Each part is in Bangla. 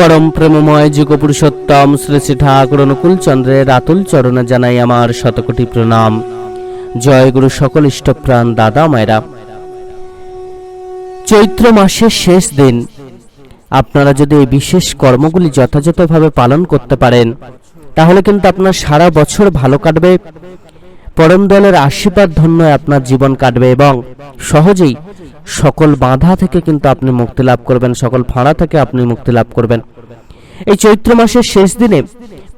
পরম প্রেমময় যুগ পুরুষোত্তম শ্রী শ্রী ঠাকুর অনুকূল চন্দ্রের আতুল চরণে জানাই আমার শতকোটি প্রণাম। জয় গুরু সকল ইষ্টপ্রাণ দাদা মায়েরা। চৈত্র মাসের শেষ দিন। আপনারা যদি এই বিশেষ কর্মগুলি যথাযথভাবে পালন করতে পারেন, তাহলে কিন্তু আপনার সারা বছর ভালো কাটবে। পরম দয়ালের আশীর্বাদ ধন্য আপনার জীবন কাটবে এবং সহজেই সকল বাধা থেকে কিন্তু আপনি মুক্তি লাভ করবেন, সকল ফাঁড়া থেকে আপনি মুক্তি লাভ করবেন। এই চৈত্র মাসের শেষ দিনে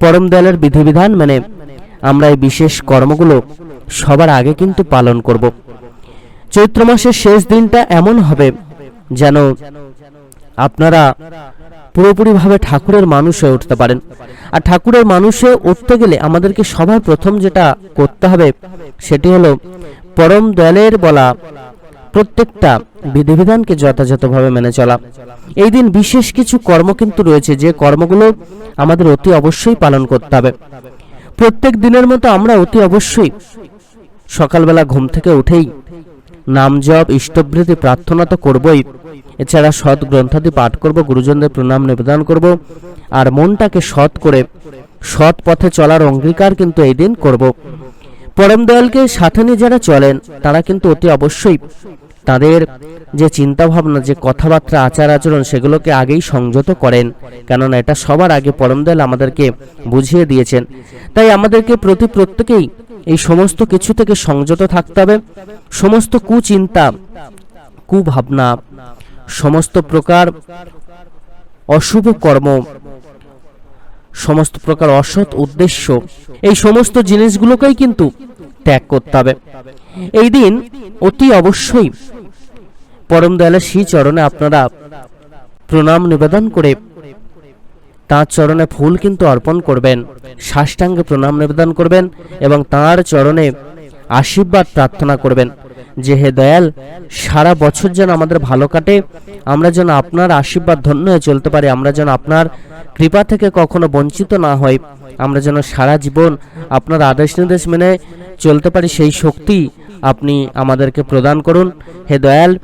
পরম দয়ালের বিধিবিধান মানে আমরা এই বিশেষ কর্মগুলো সবার আগে কিন্তু পালন করব। চৈত্র মাসের শেষ দিনটা এমন হবে যেন আপনারা পুরোপুরিভাবে ঠাকুরের মানুষ হয়ে উঠতে পারেন। আর ঠাকুরের মানুষে উঠতে গেলে আমাদেরকে সবার প্রথম যেটা করতে হবে, সেটি হলো পরম দয়ালের বলা প্রত্যেকটা বিধিবিধানকে যথাযথভাবে মেনে চলা। এই দিন বিশেষ কিছু কর্ম কিন্তু রয়েছে, যে কর্মগুলো আমাদের অতি অবশ্যই পালন করতে হবে। প্রত্যেক দিনের মতো আমরা অতি অবশ্যই সকালবেলা ঘুম থেকে উঠেই নাম জপ, ইষ্টবৃত্তি, প্রার্থনা তো করবই। এছাড়া সৎ গ্রন্থাদি পাঠ করব, গুরুজনদের প্রণাম, নিবেদন করব, আর মনটাকে সৎ করে, সৎ পথে চলার অঙ্গীকার কিন্তু এই দিন করব। পরম দয়ালকে সাথে নিয়ে যারা চলেন, তারা কিন্তু অতি অবশ্যই তাদের যে চিন্তা ভাবনা যে কথাবার্তা, আচার আচরণ, সেগুলোকে আগেই সংযত করেন, কেননা এটা সবার আগে পরম দয়াল আমাদেরকে বুঝিয়ে দিয়েছেন। তাই আমাদেরকে প্রতি প্রত্যেকেই এই সমস্ত কিছু থেকে সংযত থাকতে হবে। সমস্ত কুচিন্তা, কুভাবনা, সমস্ত প্রকার অশুভ কর্ম, সমস্ত প্রকার অসৎ উদ্দেশ্য, এই সমস্ত জিনিসগুলোকেই কিন্তু ত্যাগ করতে হবে। এই দিন অতি অবশ্যই পরম দয়ালের শ্রী চরণে আপনারা প্রণাম নিবেদন করে তাঁর চরণে ফুল কিন্তু অর্পণ করবেন, সাষ্টাঙ্গে প্রণাম নিবেদন করবেন এবং তাঁর চরণে আশীর্বাদ প্রার্থনা করবেন যে, হে দয়াল, সারা বছর যেন আমাদের ভালো কাটে, আমরা যেন আপনার আশীর্বাদ ধন্য হয়ে চলতে পারি, আমরা যেন আপনার কৃপা থেকে কখনো বঞ্চিত না হই। আমরা যেন সারা জীবন আপনার আদেশ নির্দেশ মেনে চলতে পারি, সেই শক্তি আপনি আমাদেরকে প্রদান করুন। হে দয়াল,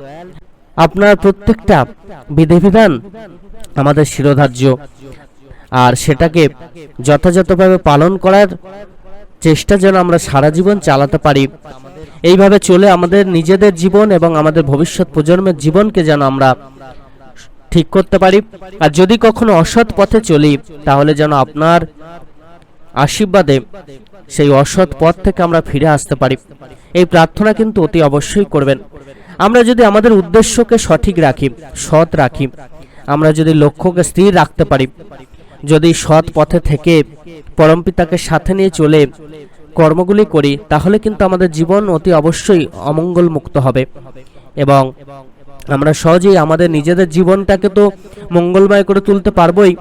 আপনার প্রত্যেকটা বিধিবিধান আমাদের শিরোধার্য। আর সেটাকে যথাযথভাবে পালন করার চেষ্টা যেন আমরা সারা জীবন চালাতে পারি। এইভাবে চলে আমাদের নিজেদের জীবন এবং আমাদের ভবিষ্যৎ প্রজন্মের জীবনকে যেন আমরা ঠিক করতে পারি? আর যদি কখনো অসৎ পথে চলি, তাহলে যেন আপনার আশীর্বাদে সেই অসৎ পথ থেকে আমরা ফিরে আসতে পারি। এই প্রার্থনা কিন্তু অতি অবশ্যই করবেন। আমরা যদি আমাদের উদ্দেশ্যকে সঠিক রাখি, সৎ রাখি, আমরা যদি লক্ষ্যকে স্থির রাখতে পারি, যদি সৎ পথে থেকে পরমপিতাকে সাথে নিয়ে চলে কর্মগুলি করি, তাহলে কিন্তু আমাদের জীবন অতি অবশ্যই অমঙ্গল মুক্ত হবে এবং আমরা সহজেই আমাদের নিজেদের জীবনটাকে তো মঙ্গলময় করে তুলতে পারবই।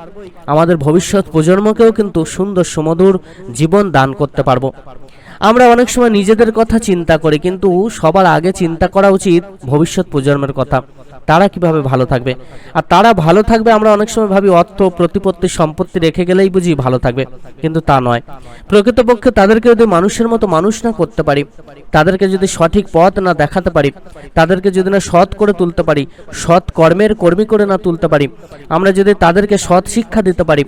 আমাদের ভবিষ্যৎ প্রজন্মকেও কিন্তু সুন্দর সুমধুর জীবন দান করতে পারব। আমরা অনেক সময় নিজেদের কথা চিন্তা করি, কিন্তু সবার আগে চিন্তা করা উচিত ভবিষ্যৎ প্রজন্মের কথা। তারা কীভাবে ভালো থাকবে? আর তারা ভালো থাকবে আমরা অনেক সময় ভাবি অর্থ, প্রতিপত্তি, সম্পত্তি রেখে গেলেই বুঝি ভালো থাকবে, কিন্তু তা নয়। প্রকৃতপক্ষে তাদেরকে যদি মানুষের মতো মানুষ না করতে পারি, তাদেরকে যদি সঠিক পথ না দেখাতে পারি, তাদেরকে যদি না সৎ করে তুলতে পারি, সৎ কর্মের কর্মী করে না তুলতে পারি, আমরা যদি তাদেরকে সৎ শিক্ষা দিতে পারি,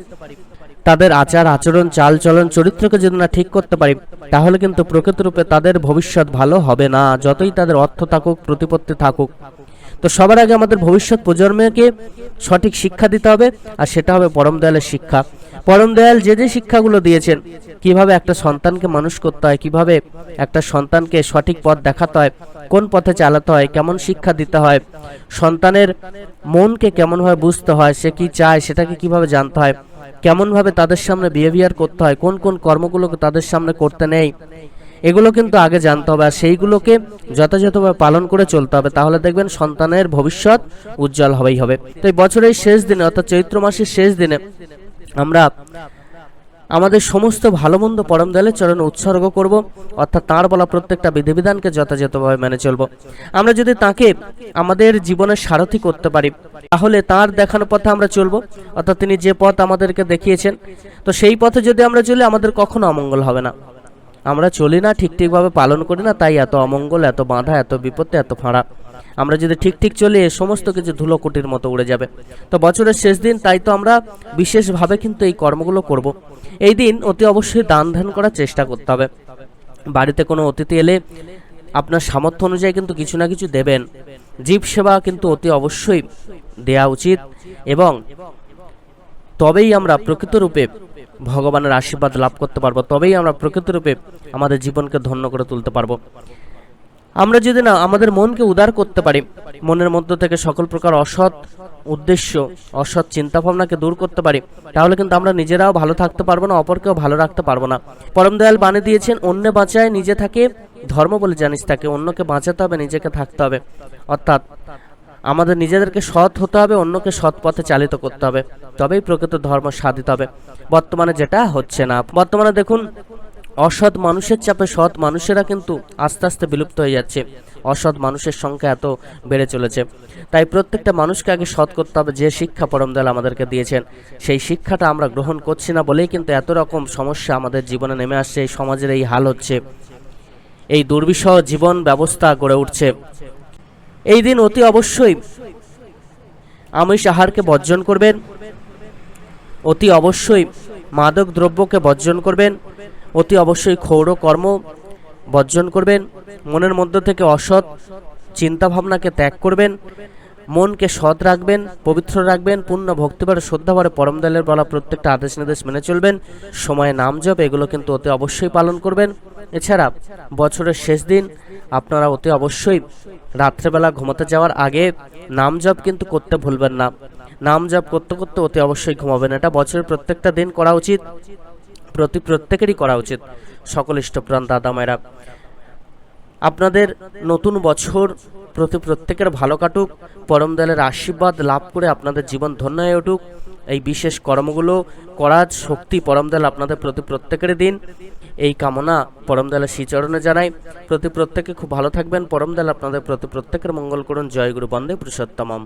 তাদের আচার, আচরণ চাল চলন চরিত্রকে যদি না ঠিক করতে পারি, তাহলে কিন্তু প্রকৃতরূপে তাদের ভবিষ্যৎ ভালো হবে না, যতই তাদের অর্থ থাকুক, প্রতিপত্তি থাকুক। তো সবার আগে আমাদের ভবিষ্যৎ প্রজন্মকে সঠিক শিক্ষা দিতে হবে, আর সেটা হবে পরম দয়ালের শিক্ষা। পরম দয়াল যে যে শিক্ষাগুলো দিয়েছেন, কীভাবে একটা সন্তানকে মানুষ করতে হয়, কীভাবে একটা সন্তানকে সঠিক পথ দেখাতে হয়, কোন পথে চালাতে হয়, কেমন শিক্ষা দিতে হয়, সন্তানের মনকে কেমনভাবে বুঝতে হয়, সে কি চায়, সেটাকে কীভাবে জানতে হয়, কেমনভাবে তাদের সামনে বিহেভিয়ার করতে হয়, কোন কোন কর্মগুলোকে তাদের সামনে করতে নেই এগুলো কিন্তু আগে জানতে হবে, আর সেইগুলোকে যথাযথভাবে পালন করে চলতে হবে। তাহলে দেখবেন সন্তানের ভবিষ্যৎ উজ্জ্বল হবেই হবে। তো এই বছরের শেষ দিনে, অর্থাৎ চৈত্র মাসের শেষ দিনে আমরা আমাদের সমস্ত ভালো মন্দ পরম দলের চরণে উৎসর্গ করব, অর্থাৎ তাঁর বলা প্রত্যেকটা বিধিবিধানকে যথাযথভাবে মেনে চলব। আমরা যদি তাকে আমাদের জীবনের সারথি করতে পারি, তাহলে তার দেখানো পথে আমরা চলব, অর্থাৎ তিনি যে পথ আমাদেরকে দেখিয়েছেন, তো সেই পথে যদি আমরা চলি, আমাদের কখনো অমঙ্গল হবে না। আমরা চলি না, ঠিক ঠিকভাবে পালন করি না, তাই এত অমঙ্গল, এত বাধা, এত বিপত্তি, এত ফাঁড়া। আমরা যদি ঠিক ঠিক চলে, এ সমস্ত কিছু ধুলোকুটির মতো উড়ে যাবে। তো বছরের শেষ দিন, তাই তো আমরা বিশেষভাবে কিন্তু এই কর্মগুলো করব। এই দিন অতি অবশ্যই দান ধ্যান করার চেষ্টা করতে হবে। বাড়িতে কোনো অতিথি এলে আপনার সামর্থ্য অনুযায়ী কিন্তু কিছু না কিছু দেবেন। জীব সেবা কিন্তু অতি অবশ্যই দেয়া উচিত এবং তবেই আমরা প্রকৃত রূপে ভগবানের আশীর্বাদ লাভ করতে পারব, তবেই আমরা প্রকৃত রূপে আমাদের জীবনকে ধন্য করে তুলতে পারব। আমরা যদি না আমাদের মনকে উদার করতে পারি, মনের মধ্য থেকে সকল প্রকার অসৎ উদ্দেশ্য, অসৎ চিন্তাভাবনাকে দূর করতে পারি, তাহলে কিন্তু আমরা নিজেরাও ভালো থাকতে পারব না, অপরকেও ভালো রাখতে পারব না। পরম দয়াল বানিয়ে দিয়েছেন, অন্য বাঁচায় নিজে থাকে, ধর্ম বলে জানিস তাকে, অন্যকে বাঁচাতে হবে, নিজেকে থাকতে হবে। অর্থাৎ আমাদের নিজেদেরকে সৎ হতে হবে, অন্যকে সৎ পথে চালিত করতে হবে, তবেই প্রকৃত ধর্ম সাধিত হবে। বর্তমানে যেটা হচ্ছে না। বর্তমানে দেখুন, অসৎ মানুষের চাপে সৎ মানুষেরা কিন্তু আস্তে আস্তে বিলুপ্ত হয়ে যাচ্ছে। অসৎ মানুষের সংখ্যা এত বেড়ে চলেছে। তাই প্রত্যেকটা মানুষকে আগে সৎ করতে হবে, যে শিক্ষা পরমদয়াল আমাদেরকে দিয়েছেন। সেই শিক্ষাটা আমরা গ্রহণ করছি না বলেই কিন্তু এত রকম সমস্যা আমাদের জীবনে নেমে আসছে, এই সমাজের এই হাল হচ্ছে। এই দুর্বিষহ জীবন ব্যবস্থা গড়ে উঠছে। এই দিন অতি অবশ্যই আমিষ আহারকে বর্জন করবেন। অতি অবশ্যই মাদক দ্রব্যকে বর্জন করবেন, অতি অবশ্যই ক্ষৌর কর্ম বর্জন করবেন, মনের মধ্য থেকে অসৎ চিন্তাভাবনাকে ত্যাগ করবেন, মনকে সৎ রাখবেন, পবিত্র রাখবেন, পূর্ণ ভক্তিভরে শ্রদ্ধাভরে পরম দলের বলা প্রত্যেকটা আদেশ নির্দেশ মেনে চলবেন, সময়ে নাম জপ, এগুলো কিন্তু অতি অবশ্যই পালন করবেন। এছাড়া বছরের শেষ দিন আপনারা অতি অবশ্যই রাত্রেবেলা ঘুমাতে যাওয়ার আগে নাম জপ কিন্তু করতে ভুলবেন না। নাম জাপ করতে করতে অতি অবশ্যই ঘুমাবেন। এটা বছরের প্রত্যেকটা দিন করা উচিত। প্রতি প্রত্যেকেরই করা উচিত। সকল ইষ্টপ্রাণ দাদা মায়েরা, আপনাদের নতুন বছর প্রতি প্রত্যেকের ভালো কাটুক, পরম দয়ালের আশীর্বাদ লাভ করে আপনাদের জীবন ধন্য হয়ে উঠুক। এই বিশেষ কর্মগুলো করার শক্তি পরম দয়াল আপনাদের প্রতি প্রত্যেকের দিন। এই কামনা পরম দয়ালের শ্রীচরণে জানাই। প্রতি প্রত্যেকে খুব ভালো থাকবেন। পরম দয়াল আপনাদের প্রতি প্রত্যেকের মঙ্গল করুন। জয় গুরু বন্দে পুরুষোত্তমম।